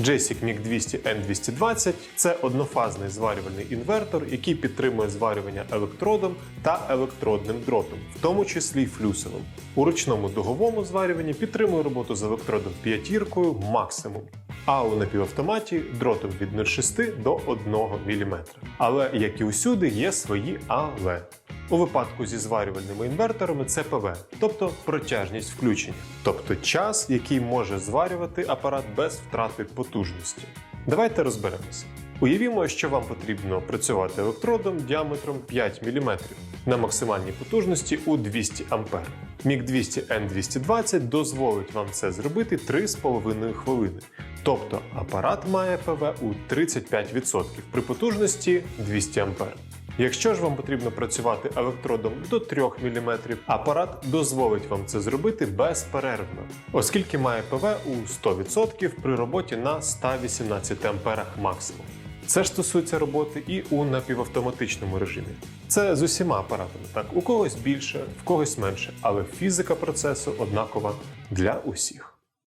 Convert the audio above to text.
JSIC MIG 200 N220 це однофазний зварювальний інвертор, який підтримує зварювання електродом та електродним дротом, в тому числі флюсовим. У ручному дуговому зварюванні підтримує роботу з електродом п'ятіркою максимум. А у напівавтоматі дротом від 0,6 до 1 мм. Але, як і усюди, є свої але. У випадку зі зварювальними інверторами це ПВ, тобто протяжність включення, тобто час, який може зварювати апарат без втрати потужності. Давайте розберемося. Уявімо, що вам потрібно працювати електродом діаметром 5 мм на максимальній потужності у 200 А. MIG 200 N220 дозволить вам це зробити 3,5 хвилини. Тобто апарат має ПВ у 35% при потужності 200 А. Якщо ж вам потрібно працювати електродом до 3 мм, апарат дозволить вам це зробити безперервно, оскільки має ПВ у 100% при роботі на 118 А максимум. Це ж стосується роботи і у напівавтоматичному режимі. Це з усіма апаратами. Так, у когось більше, в когось менше, але фізика процесу однакова для усіх.